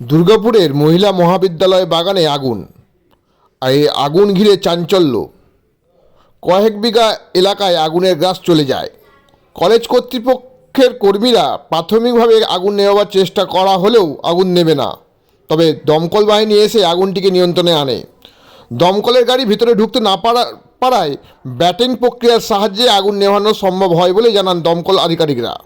দুর্গাপুরের মহিলা মহাবিদ্যালয় বাগানে আগুন। আর এই আগুন ঘিরে চাঞ্চল্য। কয়েক বিঘা এলাকায় আগুনের গ্রাস চলে যায়। কলেজ কর্তৃপক্ষের কর্মীরা প্রাথমিকভাবে আগুন নেওয়ার চেষ্টা করা হলেও আগুন নেবে না। তবে দমকল বাহিনী এসে আগুনটিকে নিয়ন্ত্রণে আনে। দমকলের গাড়ি ভিতরে ঢুকতে না পারা পারায় ব্যাটিং প্রক্রিয়ার সাহায্যে আগুন নেভানো সম্ভব হয় বলে জানান দমকল আধিকারিকরা।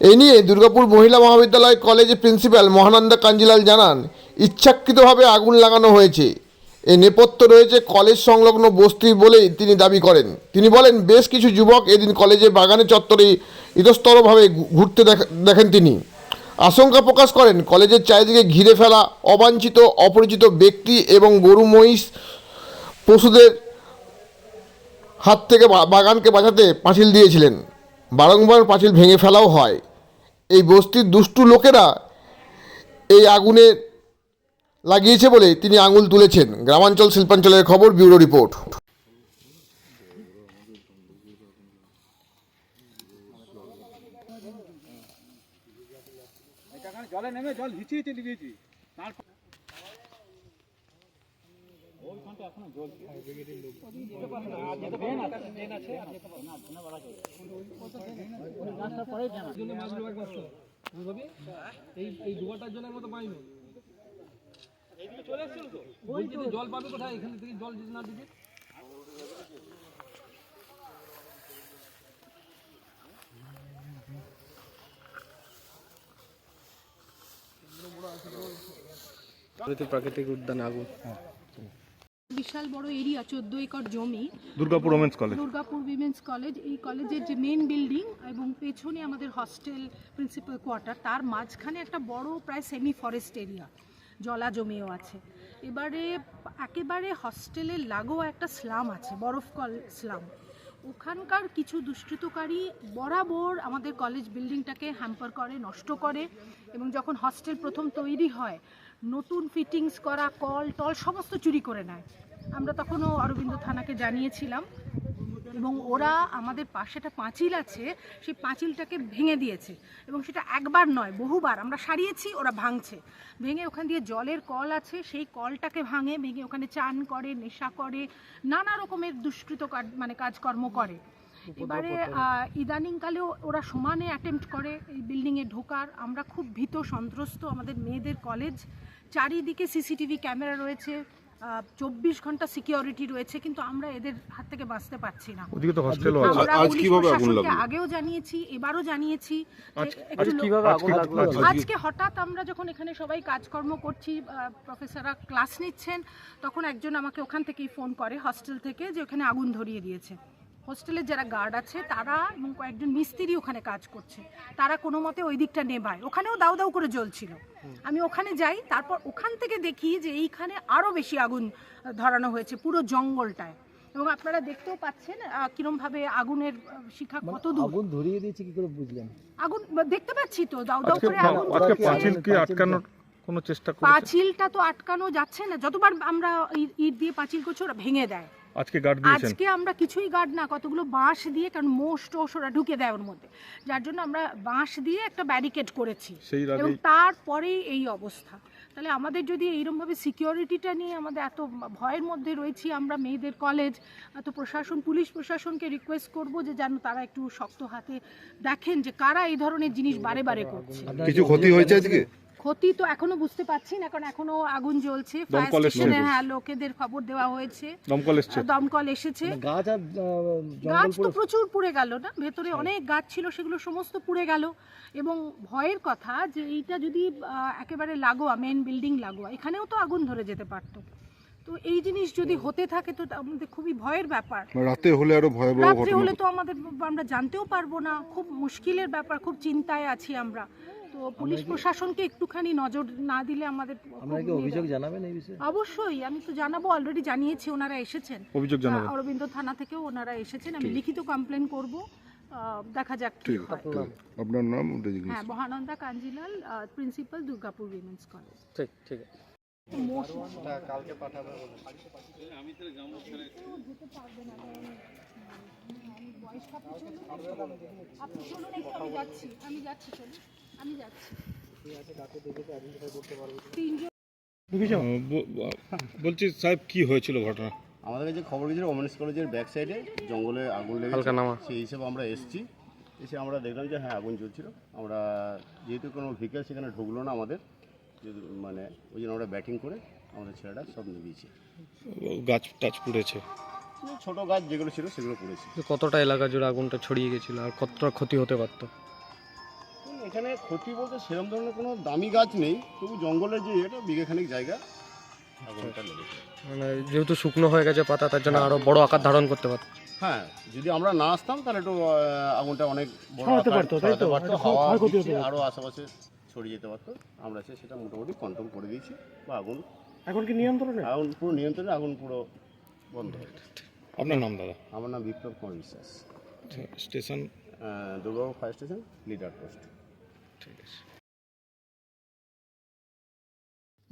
এই নিয়ে দুর্গাপুর মহিলা মহাবিদ্যালয় কলেজের প্রিন্সিপাল মহানন্দা কাঞ্জিলাল জানান, ইচ্ছাকৃতভাবে আগুন লাগানো হয়েছে। এ নেপথ্য রয়েছে কলেজ সংলগ্ন বস্তি বলেই তিনি দাবি করেন। তিনি বলেন, বেশ কিছু যুবক এদিন কলেজে বাগানে চত্বরে ইতস্তরভাবে ঘুরতে দেখা- দেখেন তিনি। আশঙ্কা প্রকাশ করেন, কলেজের চারিদিকে ঘিরে ফেলা অবাঞ্ছিত, অপরিচিত ব্যক্তি এবং গরু, মহিষ পশুদের হাত থেকে বাগানকে বাঁচাতে পাঁচিল দিয়েছিলেন। বারংবার পাঁচিল ভেঙে ফেলাও হয়। এই বস্তির দুষ্টু লোকেরা এই আগুনে লাগিয়েছে বলে তিনি আঙুল তুলেছেন। গ্রামাঞ্চল শিল্পাঞ্চলের খবর, ব্যুরো রিপোর্ট। জলে নেমে জল তারপর ওইখানটা এখনও জল এই এই জন্য মতো পাইনি। চলে এসেছিল তো। বলছি তো জল পাবে কোথায়? এখান থেকে জল যদি না দিবে প্রাকৃতিক উদ্যান আগুন বিশাল বড় এরিয়া চোদ্দ একর জমি। Durgapur women's college Durgapur women's college এই কলেজের যে মেন বিল্ডিং এবং পেছনে আমাদের হস্টেল প্রিন্সিপাল কোয়ার্টার তার মাঝখানে একটা বড় প্রায় সেমি ফরেস্ট এরিয়া জলা জমিও আছে। এবারে একেবারে হস্টেলের লাগোয়া একটা স্লাম আছে বরফকল স্লাম ওখানকার কিছু দুষ্কৃতকারী বরাবর আমাদের কলেজ বিল্ডিংটাকে হ্যাম্পার করে নষ্ট করে এবং যখন হস্টেল প্রথম তৈরি হয় নতুন ফিটিংস করা, কল, টল সমস্ত চুরি করে নেয়। আমরা তখনও অরবিন্দ থানাকে জানিয়েছিলাম এবং ওরা আমাদের পাশে একটা পাঁচিল আছে, সেই পাঁচিলটাকে ভেঙে দিয়েছে এবং সেটা একবার নয়, বহুবার আমরা সারিয়েছি, ওরা ভাঙছে। ভেঙে ওখান দিয়ে জলের কল আছে, সেই কলটাকে ভাঙে, ভেঙে ওখানে চান করে, নেশা করে, নানা রকমের দুষ্কৃত মানে কাজকর্ম করে। এবারে আহ, ইদানিংকালেও ওরা সমানে অ্যাটেম্প্ট করে এই বিল্ডিংয়ে ঢোকার। আমরা খুব ভীত সন্ত্রস্ত আমাদের মেয়েদের কলেজ চারিদিকে সিসিটিভি ক্যামেরা রয়েছে চব্বিশ ঘণ্টা সিকিউরিটি রয়েছে কিন্তু আমরা এদের হাত থেকে বাঁচতে পারছি না। ওদিকে তো হস্টেলও আমরা আজ পুলিশ কীভাবে আগুন প্রশাসনকে লাগল? আগেও জানিয়েছি এবারও জানিয়েছি আজকে- লাগল? আজকে- আজকে হঠাৎ আমরা যখন এখানে সবাই কাজকর্ম করছি আহ, প্রফেসররা ক্লাস নিচ্ছেন তখন একজন আমাকে ওখান থেকেই ফোন করে হস্টেল থেকে যে ওখানে আগুন ধরিয়ে দিয়েছে। হোস্টেলের যারা গার্ড আছে তারা এবং কয়েকজন মিস্ত্রি ওখানে কাজ করছে। তারা কোনো মতে ওই দিকটা নেবায় ওখানেও দাউ দাউ করে জ্বলছিল। আমি ওখানে যাই তারপর ওখান থেকে দেখি যে এইখানে আরও বেশি আগুন ধরানো হয়েছে পুরো জঙ্গলটায়। এবং আপনারা দেখতেও পাচ্ছেন কিরমভাবে আগুনের শিখা কত দূর। আগুন ধরিয়ে দিয়েছে কি করে বুঝলেন? আগুন দেখতে পাচ্ছি তো দাউ দাউ করে আগুন আজকে জ্বলছে। আটকানোর কোনো চেষ্টা করেছে? পাঁচিলটা তো আটকানো যাচ্ছে না। যতবার আমরা ইট দিয়ে পাঁচিল করছি ওরা ভেঙে দেয়। আজকে গার্ড দিয়েছেন। আজকে আমরা কিছুই গার্ড না কতগুলো বাঁশ দিয়ে কারণ মোষ টোষ ওরা ঢুকে দেয় ওর মধ্যে। যার জন্য আমরা বাঁশ দিয়ে একটা ব্যারিকেড করেছি। সেই এবং তারপরেই এই অবস্থা। তাহলে আমাদের যদি এইরকমভাবে সিকিউরিটিটা নিয়ে আমাদের এত ভয়ের মধ্যে রয়েছি আমরা মেয়েদের কলেজ এত প্রশাসন পুলিশ প্রশাসনকে রিকোয়েস্ট করব যে যেন তারা একটু শক্ত হাতে দেখেন যে কারা এই ধরনের জিনিস বারে বারে করছে। কিছু ক্ষতি হয়েছে আজকে? ক্ষতি তো এখনও বুঝতে পারছি না কারণ এখনও আগুন জ্বলছে। ফায়ার স্টেশনে হ্যাঁ লোকেদের খবর দেওয়া হয়েছে। দমকল এসছে। দমকল এসেছে। মানে গাছ আর গাছ তো প্রচুর পুড়ে গেল না? ভেতরে অনেক গাছ ছিল সেগুলো সমস্ত পুড়ে গেল। এবং ভয়ের কথা যে এইটা যদি একেবারে লাগোয়া মেন বিল্ডিং লাগোয়া এখানেও তো আগুন ধরে যেতে পারতো। তো এই জিনিস যদি হতে থাকে তো আমাদের খুবই ভয়ের ব্যাপার। রাতে হলে আরও ভয়াবহ ঘটনা হলে তো আমাদের আমরা জানতেও পারব না। খুব মুশকিলের ব্যাপার খুব চিন্তায় আছি আমরা। তো পুলিশ প্রশাসনকে একটুখানি নজর না দিলে আমাদের আপনারা কি অভিযোগ জানাবেন এই বিষয়ে? অবশ্যই আমি তো জানাব অলরেডি জানিয়েছি ওনারা এসেছেন। অভিযোগ জানাবেন। অরবিন্দ থানা থেকেও ওনারা এসেছেন। আমি লিখিত কমপ্লেন করব। দেখা যাক কি ঠিক। হয়। আপনার নাম? হ্যাঁ Mahananda Kanjilal principal Durgapur women's college ঠিক ঠিক। আছে আপনি চলুন একটু আমি যাচ্ছি আমি যাচ্ছি চলুন। আমি যাচ্ছি। বলছি সাহেব কি হয়েছিল ঘটনা? আমাদের কাছে খবর গেছিল ওমেন্স কলেজের ব্যাক সাইডে জঙ্গলে আগুন লেগেছে। সেই হিসেবে আমরা এসেছি। এসে আমরা দেখলাম যে হ্যাঁ আগুন জ্বলছিল। আমরা যেহেতু কোনো ভেহিকেল সেখানে ঢুকলো না আমাদের মানে ওই জন্য আমরা ব্যাটিং করে আমাদের ছেলেটা সব নিভিয়েছি। গাছ টাচ পুড়েছে। ছোটো গাছ যেগুলো ছিল সেগুলো করেছি কতটা এলাকা জুড়ে আগুনটা ছড়িয়ে গেছিল আর কতটা ক্ষতি হতে পারতো? এখানে ক্ষতি বলতে সেরকম ধরনের কোনো দামি গাছ নেই তবু জঙ্গলের যে এটা বিঘেখানিক জায়গা আগুনটা লেগেছে। মানে যেহেতু শুকনো হয়ে গেছে পাতা তার জন্য আরও বড় আকার ধারণ করতে পারত। হ্যাঁ যদি আমরা না আসতাম তাহলে একটু আহ, আগুনটা অনেক বড় ছড়াতে আকার পারতো, তাই তো? পারতো একটা হাওয়া ক্ষয়ক্ষতি হতে দিচ্ছে, পারতো। আরও আশেপাশে ছড়িয়ে যেতে পারতো। আমরা সে সেটা মোটামুটি কন্ট্রোল করে দিয়েছি বা আগুন। এখন কি নিয়ন্ত্রণে? আগুন পুরো নিয়ন্ত্রণে আগুন পুরো বন্ধ। হয়ে গেছে। আপনার নাম দাদা? আমার নাম Biplab Kumar Biswas. Station? Ah, Durgapur fire station leader post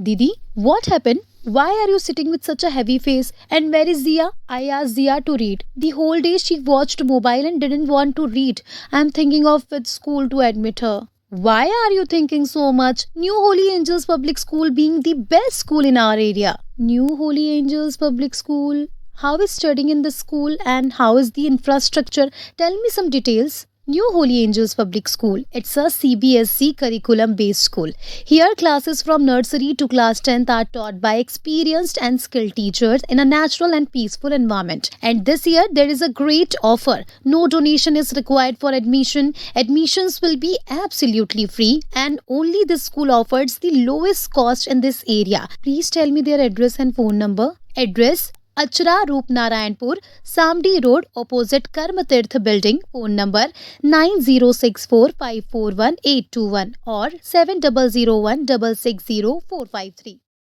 Didi, what happened? Why are you sitting with such a heavy face? And where is Zia? I asked Zia to read. The whole day she watched mobile and didn't want to read. I'm thinking of which school to admit her. Why are you thinking so much? New Holy Angels Public School being the best school in our area. New Holy Angels Public School. How is studying in the school and how is the infrastructure? Tell me some details. New Holy Angels Public School. It's a CBSC curriculum based school. Here, classes from nursery to class 10th are taught by experienced and skilled teachers in a natural and peaceful environment. And this year, there is a great offer. No donation is required for admission. Admissions will be absolutely free, and only this school offers the lowest cost in this area. Please tell me their address and phone number. Address अचरा Rupnarayanpur, सामडी road opposite Karma Tirtha building phone number nine zero six four five four one eight two one और seven double zero one double six zero four five three